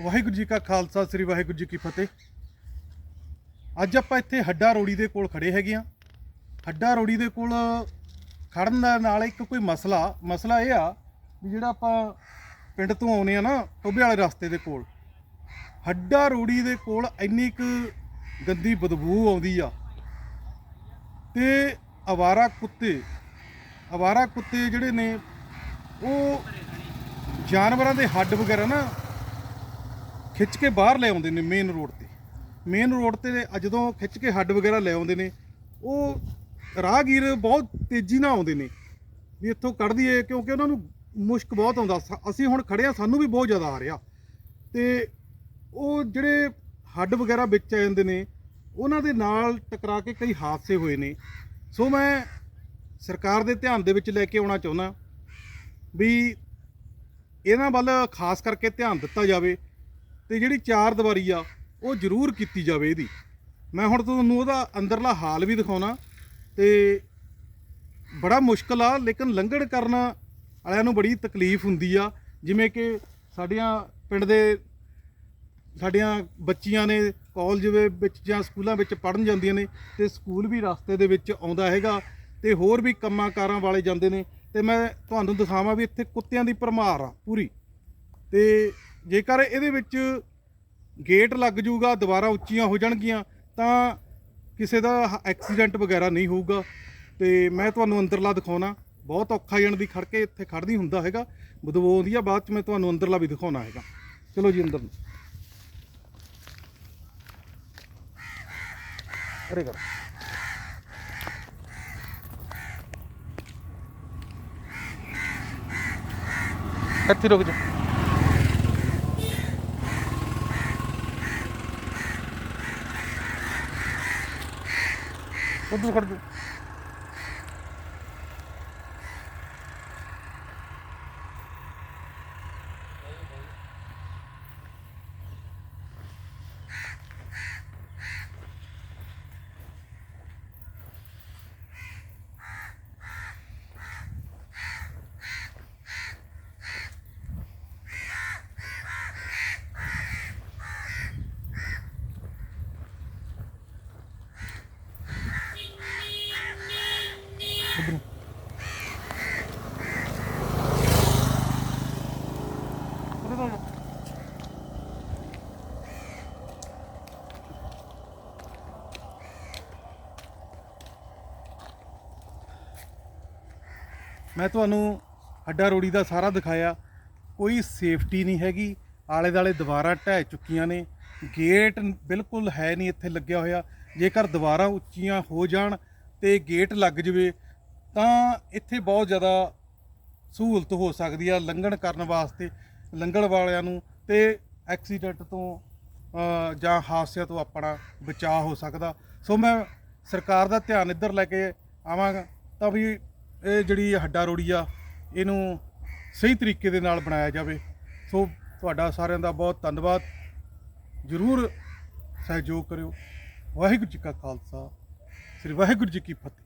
ਵਾਹਿਗੁਰੂ ਜੀ ਕਾ ਖਾਲਸਾ, ਸ੍ਰੀ ਵਾਹਿਗੁਰੂ ਜੀ ਕੀ ਫਤਿਹ। ਅੱਜ ਆਪਾਂ ਇੱਥੇ ਹੱਡਾ ਰੋੜੀ ਦੇ ਕੋਲ ਖੜੇ ਹੈਗੇ ਆ ਹੱਡਾ ਰੋੜੀ ਦੇ ਕੋਲ ਖੜਨ ਦਾ ਨਾਲ ਇੱਕ ਕੋਈ ਮਸਲਾ ਮਸਲਾ ਇਹ ਆ ਵੀ ਜਿਹੜਾ ਆਪਾਂ ਪਿੰਡ ਤੋਂ ਆਉਨੇ ਆ ਨਾ ਟੋਬੇ ਵਾਲੇ ਰਸਤੇ ਦੇ ਕੋਲ। ਹੱਡਾ ਰੋੜੀ ਦੇ ਕੋਲ ਇੰਨੀ ਕੁ ਗੰਦੀ ਬਦਬੂ ਆਉਂਦੀ ਆ। ਤੇ ਅਵਾਰਾ ਕੁੱਤੇ ਅਵਾਰਾ ਕੁੱਤੇ ਜਿਹੜੇ ਨੇ, ਉਹ ਜਾਨਵਰਾਂ ਦੇ ਹੱਡ ਵਗੈਰਾ ਨਾ ਖਿੱਚ ਕੇ ਬਾਹਰ ਲੈ ਆਉਂਦੇ ਨੇ ਮੇਨ ਰੋਡ ਤੇ। ਮੇਨ ਰੋਡ ਤੇ ਜਦੋਂ ਖਿੱਚ ਕੇ ਹੱਡ ਵਗੈਰਾ ਲੈ ਆਉਂਦੇ ਨੇ, ਉਹ ਰਾਹਗੀਰ ਬਹੁਤ ਤੇਜ਼ੀ ਨਾਲ ਆਉਂਦੇ ਨੇ ਵੀ ਇੱਥੋਂ ਕੱਢ ਦਈਏ ਕਿਉਂਕਿ ਉਹਨਾਂ ਨੂੰ ਮੁਸ਼ਕ ਬਹੁਤ ਆਉਂਦਾ। ਸ- ਅਸੀਂ ਹੁਣ ਖੜੇ ਆ, ਸਾਨੂੰ ਵੀ ਬਹੁਤ ਜ਼ਿਆਦਾ ਆ ਰਿਹਾ। ਤੇ ਉਹ ਜਿਹੜੇ ਹੱਡ ਵਗੈਰਾ ਵਿੱਚ ਆ ਜਾਂਦੇ ਨੇ, ਉਹਨਾਂ ਦੇ ਨਾਲ ਟਕਰਾ ਕੇ ਕਈ ਹਾਦਸੇ ਹੋਏ ਨੇ। ਸੋ ਮੈਂ ਸਰਕਾਰ ਦੇ ਧਿਆਨ ਦੇ ਵਿੱਚ ਲੈ ਕੇ ਆਉਣਾ ਚਾਹੁੰਦਾ ਵੀ ਇਹਨਾਂ ਵੱਲ ਖਾਸ ਕਰਕੇ ਧਿਆਨ ਦਿੱਤਾ ਜਾਵੇ ਤੇ ਜਿਹੜੀ ਚਾਰ ਦੀਵਾਰੀ ਆ, ਉਹ ਜ਼ਰੂਰ ਕੀਤੀ ਜਾਵੇ ਇਹਦੀ। ਮੈਂ ਹੁਣ ਤੁਹਾਨੂੰ ਉਹਦਾ ਅੰਦਰਲਾ ਹਾਲ ਵੀ ਦਿਖਾਉਣਾ ਤੇ ਬੜਾ ਮੁਸ਼ਕਲ ਆ, ਲੇਕਿਨ ਲੰਘਣ ਕਰਨ ਵਾਲਿਆਂ ਨੂੰ ਬੜੀ ਤਕਲੀਫ ਹੁੰਦੀ ਆ। ਜਿਵੇਂ ਕਿ ਸਾਡੀਆਂ ਪਿੰਡ ਦੇ ਸਾਡੀਆਂ ਬੱਚੀਆਂ ਨੇ ਕਾਲਜ ਵਿੱਚ ਜਾਂ ਸਕੂਲਾਂ ਵਿੱਚ ਪੜਨ ਜਾਂਦੀਆਂ ਨੇ ਤੇ ਸਕੂਲ ਵੀ ਰਸਤੇ ਦੇ ਵਿੱਚ ਆਉਂਦਾ ਹੈਗਾ ਤੇ ਹੋਰ ਵੀ ਕੰਮਾਂ ਕਾਰਾਂ ਵਾਲੇ ਜਾਂਦੇ ਨੇ। ਤੇ ਮੈਂ ਤੁਹਾਨੂੰ ਦਿਖਾਵਾਂ ਵੀ ਇੱਥੇ ਕੁੱਤਿਆਂ ਦੀ ਭਰਮਾਰ ਆ ਪੂਰੀ। ਤੇ ਜੇਕਰ ਇਹਦੇ ਵਿੱਚ ਗੇਟ ਲੱਗ ਜਾਊਗਾ ਦੁਬਾਰਾ ਉੱਚੀਆਂ ਹੋ ਜਾਣਗੀਆਂ, ਤਾਂ ਕਿਸੇ ਦਾ ਐਕਸੀਡੈਂਟ ਵਗੈਰਾ ਨਹੀਂ ਹੋਊਗਾ। ਤੇ ਮੈਂ ਤੁਹਾਨੂੰ ਅੰਦਰਲਾ ਦਿਖਾਉਣਾ। ਬਹੁਤ ਔਖਾ ਜਣ ਦੀ ਖੜ ਕੇ ਇੱਥੇ ਖੜਦੀ ਹੁੰਦਾ ਹੈਗਾ। ਬਦਬੂ ਆਉਂਦੀ ਆ, ਬਾਅਦ ਚ ਮੈਂ ਤੁਹਾਨੂੰ ਅੰਦਰਲਾ ਵੀ ਦਿਖਾਉਣਾ ਹੈਗਾ। ਚਲੋ ਜੀ, ਅੰਦਰ ਅਰੇ ਕਰ ਇੱਥੇ ਰੁਕ ਜਾ। ਉਧਰ ਖੜ ਜਾ ਮੈਂ ਤੁਹਾਨੂੰ ਹੱਡਾ ਰੋੜੀ ਦਾ ਸਾਰਾ ਦਿਖਾਇਆ। ਕੋਈ ਸੇਫਟੀ ਨਹੀਂ ਹੈਗੀ। ਆਲੇ ਦਾਲੇ ਦੀਵਾਰਾਂ ਢਹਿ ਚੁੱਕੀਆਂ ਨੇ। ਗੇਟ ਬਿਲਕੁਲ ਹੈ ਨਹੀਂ ਇੱਥੇ ਲੱਗਿਆ ਹੋਇਆ। ਜੇਕਰ ਦੁਬਾਰਾ ਉੱਚੀਆਂ ਹੋ ਜਾਣ ਤੇ ਗੇਟ ਲੱਗ ਜਵੇ ਤਾਂ ਇੱਥੇ ਬਹੁਤ ਜ਼ਿਆਦਾ ਸਹੂਲਤ ਹੋ ਸਕਦੀ ਆ ਲੰਘਣ ਕਰਨ ਵਾਸਤੇ, ਲੰਘਣ ਵਾਲਿਆਂ ਨੂੰ ਤੇ ਐਕਸੀਡੈਂਟ ਤੋਂ ਜਾਂ ਹਾਦਸਿਆਂ ਤੋਂ ਆਪਣਾ ਬਚਾਅ ਹੋ ਸਕਦਾ। ਸੋ ਮੈਂ ਸਰਕਾਰ ਦਾ ਧਿਆਨ ਇੱਧਰ ਲੈ ਕੇ ਆਵਾਂਗਾ, ਤਾਂ ਵੀ ਇਹ ਜਿਹੜੀ ਹੱਡਾ ਰੋੜੀ ਆ, ਇਹਨੂੰ ਸਹੀ ਤਰੀਕੇ ਦੇ ਨਾਲ ਬਣਾਇਆ ਜਾਵੇ। ਸੋ ਤੁਹਾਡਾ ਸਾਰਿਆਂ ਦਾ ਬਹੁਤ ਧੰਨਵਾਦ। ਜਰੂਰ ਸਹਿਯੋਗ ਕਰਿਓ। ਵਾਹਿਗੁਰੂ ਜੀ ਕਾ ਖਾਲਸਾ, ਸ੍ਰੀ ਵਾਹਿਗੁਰੂ ਜੀ ਕੀ ਫਤਿਹ।